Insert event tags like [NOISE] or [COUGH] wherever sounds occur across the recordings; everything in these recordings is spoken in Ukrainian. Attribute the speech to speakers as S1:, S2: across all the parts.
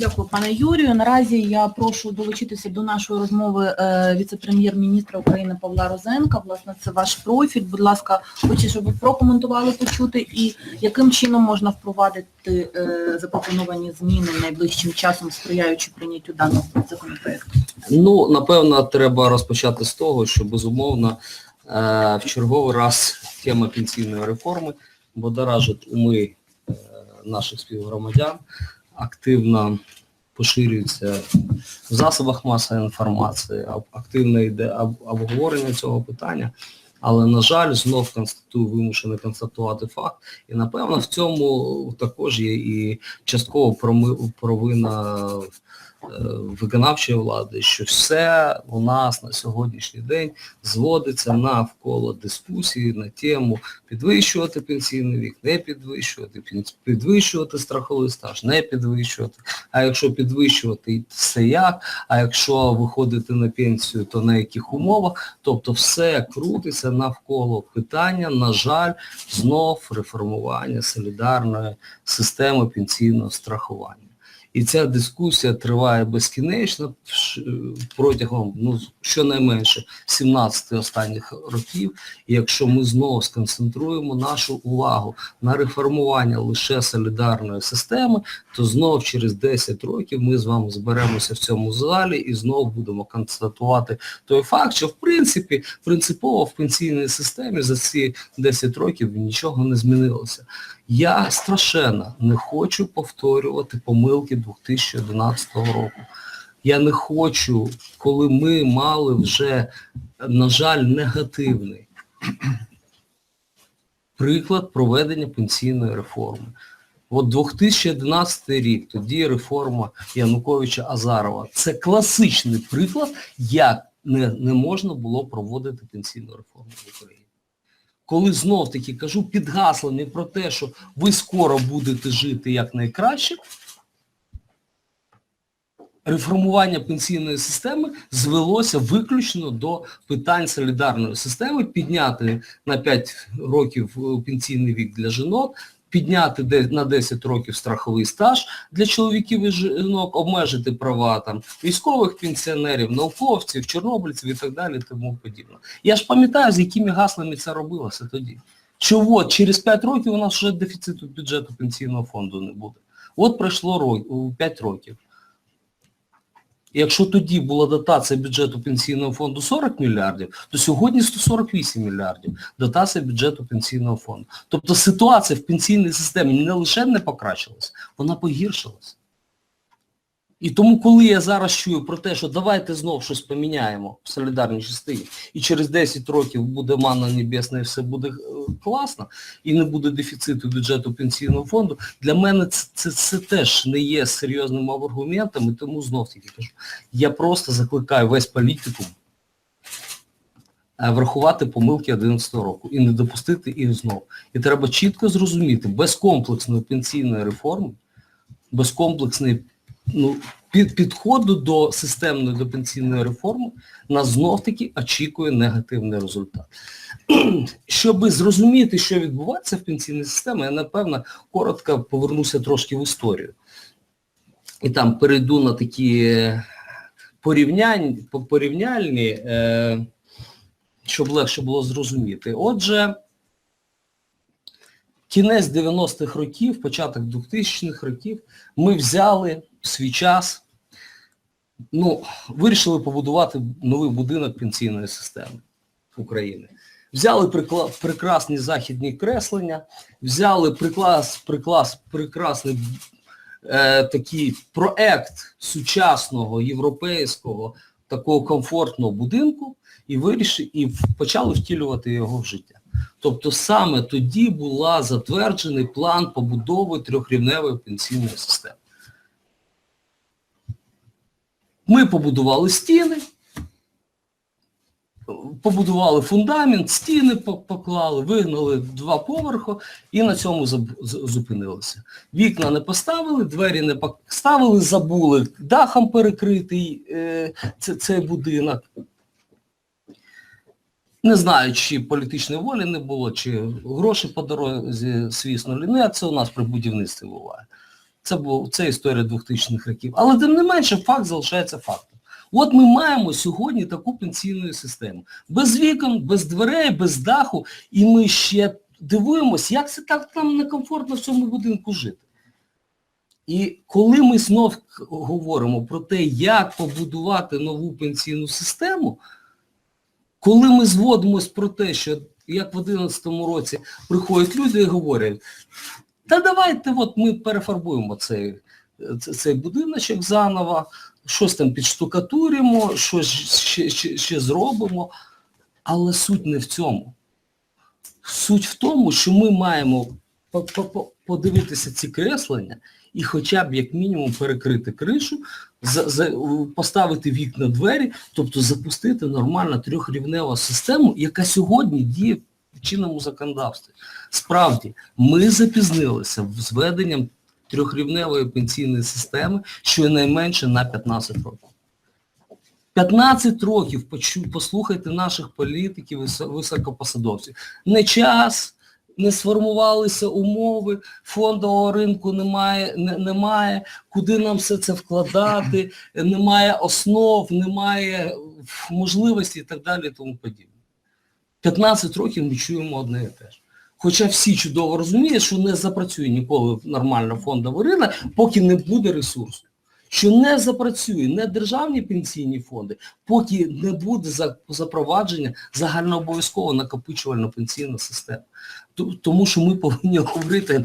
S1: Дякую, пане Юрію. Наразі я прошу долучитися до нашої розмови е, віце-прем'єр-міністра України Павла Розенка. Власне, це ваш профіль. Будь ласка, хочу, щоб ви прокоментували почути і яким чином можна впровадити е, запропоновані зміни найближчим часом, сприяючи прийняттю даного законопроекту.
S2: Ну, напевно, треба розпочати з того, що безумовно е, в черговий раз тема пенсійної реформи будоражить уми наших співгромадян, активно поширюється в засобах масової інформації, активно йде обговорення цього питання. Але, на жаль, знов констатую, вимушений констатувати факт. І, напевно, в цьому також є і частково провина виконавчої влади, що все у нас на сьогоднішній день зводиться навколо дискусії на тему підвищувати пенсійний вік, не підвищувати, підвищувати страховий стаж, не підвищувати. А якщо підвищувати, це як? А якщо виходити на пенсію, то на яких умовах? Тобто все крутиться навколо питання, на жаль, знов реформування солідарної системи пенсійного страхування. І ця дискусія триває безкінечно протягом ну, щонайменше 17 останніх років. І якщо ми знову сконцентруємо нашу увагу на реформування лише солідарної системи, то знов через 10 років ми з вами зберемося в цьому залі і знову будемо констатувати той факт, що в принципі принципово в пенсійній системі за ці 10 років нічого не змінилося. Я страшенно не хочу повторювати помилки 2011 року. Я не хочу, коли ми мали вже, на жаль, негативний приклад проведення пенсійної реформи. От 2011 рік, тоді реформа Януковича Азарова. Це класичний приклад, як не, не можна було проводити пенсійну реформу в Україні коли знов таки кажу під гаслами про те, що ви скоро будете жити як найкраще, реформування пенсійної системи звелося виключно до питань солідарної системи, підняти на 5 років е, пенсійний вік для жінок, підняти на 10 років страховий стаж для чоловіків і жінок, обмежити права там військових пенсіонерів, науковців, чорнобильців і так далі, тому подібне. Я ж пам'ятаю, з якими гаслами це робилося тоді. Що от через 5 років у нас вже дефіциту бюджету пенсійного фонду не буде. От пройшло ро- 5 років. Якщо тоді була дотація бюджету пенсійного фонду 40 мільярдів, то сьогодні 148 мільярдів дотація бюджету пенсійного фонду. Тобто ситуація в пенсійній системі не лише не покращилась, вона погіршилась. І тому, коли я зараз чую про те, що давайте знов щось поміняємо в солідарній частині, і через 10 років буде манна небесна і все буде е, класно, і не буде дефіциту бюджету пенсійного фонду, для мене це, це, це теж не є серйозним аргументом, і тому знов таки кажу, я просто закликаю весь політикум е, врахувати помилки 11 року і не допустити їх знов. І треба чітко зрозуміти, без комплексної пенсійної реформи, без комплексної ну, під, підходу до системної до пенсійної реформи нас знов-таки очікує негативний результат. [CLEARS THROAT] Щоб зрозуміти, що відбувається в пенсійній системі, я, напевно, коротко повернуся трошки в історію. І там перейду на такі порівнянь, порівняльні, е, щоб легше було зрозуміти. Отже, кінець 90-х років, початок 2000-х років, ми взяли свій час, ну, вирішили побудувати новий будинок пенсійної системи України. Взяли прикла- прекрасні західні креслення, взяли приклас, приклас, прекрасний е, такий проект сучасного, європейського, такого комфортного будинку і вирішили, і почали втілювати його в життя. Тобто саме тоді була затверджений план побудови трьохрівневої пенсійної системи. Ми побудували стіни, побудували фундамент, стіни поклали, вигнали два поверхи і на цьому зупинилися. Вікна не поставили, двері не поставили, забули дахом перекритий е, це- цей будинок. Не знаю, чи політичної волі не було, чи гроші по дорозі, звісно, не це у нас при будівництві буває. Це був це історія 2000-х років. Але тим не менше факт залишається фактом. От ми маємо сьогодні таку пенсійну систему. Без вікон, без дверей, без даху, і ми ще дивуємось, як це так нам некомфортно в цьому будинку жити. І коли ми знов говоримо про те, як побудувати нову пенсійну систему, коли ми зводимось про те, що як в 2011 році приходять люди і говорять, та давайте от ми перефарбуємо цей, цей будиночок заново, щось там підштукатуримо, щось ще, ще, ще зробимо, але суть не в цьому. Суть в тому, що ми маємо по- по- по- подивитися ці креслення і хоча б як мінімум перекрити кришу, за, за, поставити вікна двері, тобто запустити нормально трьохрівневу систему, яка сьогодні діє чинному законодавстві. Справді, ми запізнилися з введенням трьохрівневої пенсійної системи щонайменше на 15 років. 15 років послухайте наших політиків, висо- високопосадовців. Не час, не сформувалися умови, фондового ринку немає, не, немає, куди нам все це вкладати, немає основ, немає можливості і так далі і тому подібне. 15 років ми чуємо одне і те ж. Хоча всі чудово розуміють, що не запрацює ніколи нормально фондовий ринок, поки не буде ресурсу. Що не запрацює не державні пенсійні фонди, поки не буде запровадження загальнообов'язково накопичувальна пенсійна система. Тому що ми повинні говорити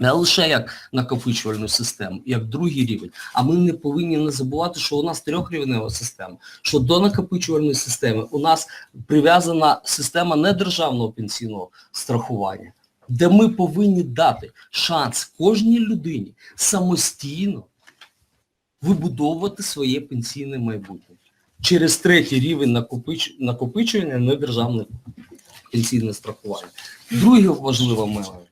S2: не лише як накопичувальну систему, як другий рівень, а ми не повинні не забувати, що у нас трьохрівнева система, що до накопичувальної системи у нас прив'язана система недержавного пенсійного страхування, де ми повинні дати шанс кожній людині самостійно вибудовувати своє пенсійне майбутнє через третій рівень накопич... накопичування недержавне пенсійне страхування. Друге важливе момент.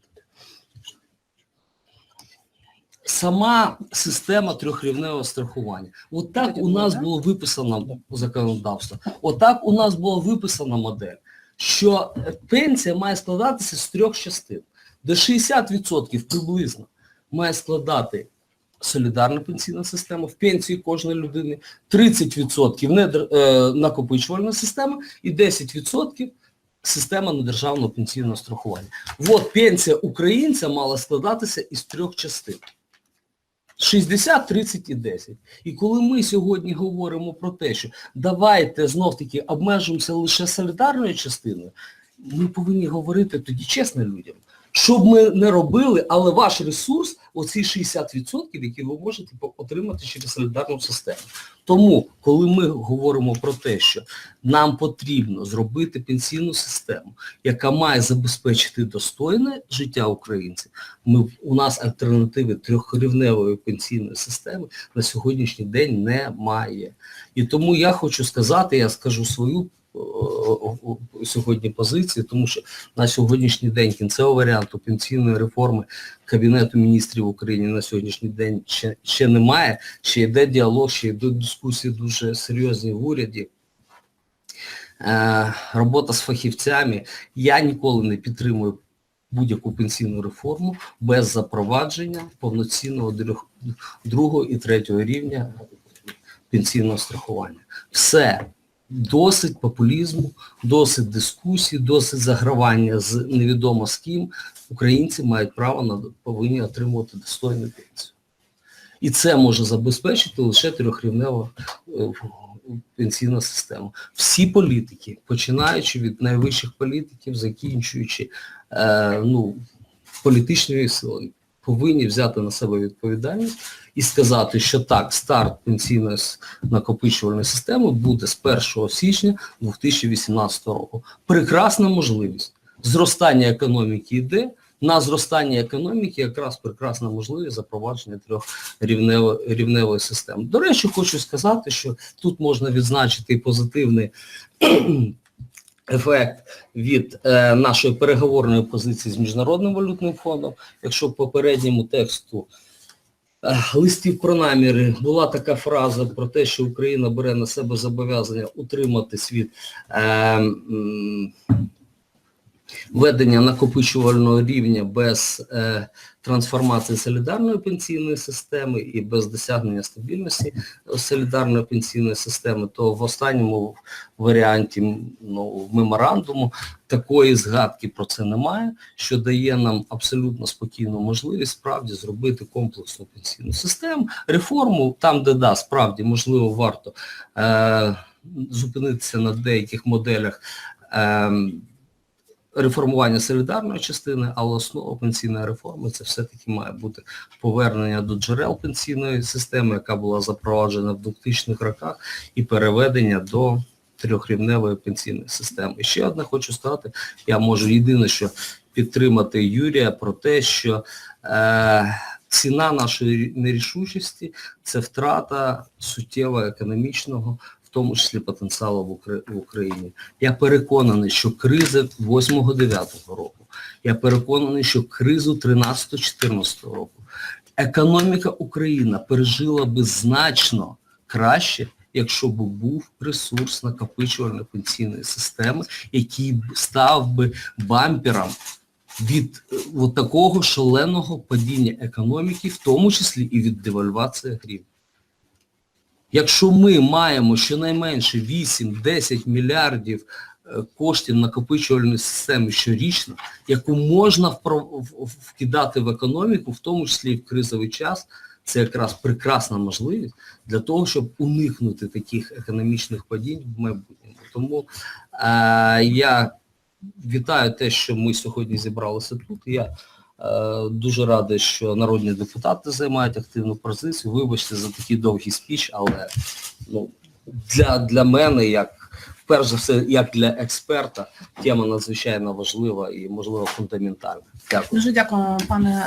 S2: Сама система трьохрівневого страхування. От так у нас було виписано законодавство. Отак у нас була виписана модель, що пенсія має складатися з трьох частин, де 60% приблизно має складати солідарна пенсійна система в пенсії кожної людини, 30% недер- е, накопичувальна система і 10% система недержавного пенсійного страхування. От пенсія українця мала складатися із трьох частин. 60, 30 і 10. І коли ми сьогодні говоримо про те, що давайте знов-таки обмежимося лише солідарною частиною, ми повинні говорити тоді чесно людям, що б ми не робили, але ваш ресурс, оці 60%, які ви можете отримати через солідарну систему. Тому, коли ми говоримо про те, що нам потрібно зробити пенсійну систему, яка має забезпечити достойне життя українців, ми, у нас альтернативи трьохрівневої пенсійної системи на сьогоднішній день немає. І тому я хочу сказати, я скажу свою сьогодні позицію, тому що на сьогоднішній день кінцевого варіанту пенсійної реформи Кабінету міністрів України на сьогоднішній день ще, ще немає, ще йде діалог, ще йдуть дискусії дуже серйозні в уряді. Е, робота з фахівцями. Я ніколи не підтримую будь-яку пенсійну реформу без запровадження повноцінного друг- другого і третього рівня пенсійного страхування. Все. Досить популізму, досить дискусій, досить загравання з невідомо з ким. Українці мають право на повинні отримувати достойну пенсію. І це може забезпечити лише трьохрівнева е, пенсійна система. Всі політики, починаючи від найвищих політиків, закінчуючи е, ну, політичною силою, повинні взяти на себе відповідальність і сказати, що так, старт пенсійної накопичувальної системи буде з 1 січня 2018 року. Прекрасна можливість. Зростання економіки йде, на зростання економіки якраз прекрасна можливість запровадження трьохрівневої рівневої системи. До речі, хочу сказати, що тут можна відзначити і позитивний ефект від е, нашої переговорної позиції з Міжнародним валютним фондом. Якщо в попередньому тексту е, листів про наміри була така фраза про те, що Україна бере на себе зобов'язання утриматись від е, Введення накопичувального рівня без е, трансформації солідарної пенсійної системи і без досягнення стабільності солідарної пенсійної системи, то в останньому варіанті ну, меморандуму такої згадки про це немає, що дає нам абсолютно спокійну можливість справді зробити комплексну пенсійну систему, реформу там, де да, справді можливо варто е, зупинитися на деяких моделях. Е, реформування солідарної частини, але основа пенсійної реформи це все-таки має бути повернення до джерел пенсійної системи, яка була запроваджена в 2000-х роках, і переведення до трьохрівневої пенсійної системи. І ще одне хочу сказати, я можу єдине, що підтримати Юрія про те, що е, ціна нашої нерішучості це втрата суттєво економічного, в тому числі потенціалу в, Укра- в Україні. Я переконаний, що криза 8-9 року, я переконаний, що кризу 13-14 року економіка України пережила би значно краще, якщо б був ресурс накопичувальної пенсійної системи, який став би бампером від е, от такого шаленого падіння економіки, в тому числі і від девальвації гривні. Якщо ми маємо щонайменше 8-10 мільярдів е, коштів накопичувальної системи щорічно, яку можна вкидати в економіку, в тому числі і в кризовий час, це якраз прекрасна можливість для того, щоб уникнути таких економічних падінь в майбутньому. Тому е, я вітаю те, що ми сьогодні зібралися тут. Я дуже радий, що народні депутати займають активну позицію. Вибачте за такий довгий спіч, але ну, для, для мене, як перш за все, як для експерта, тема надзвичайно важлива і, можливо, фундаментальна. Дякую.
S1: Дуже дякую, пане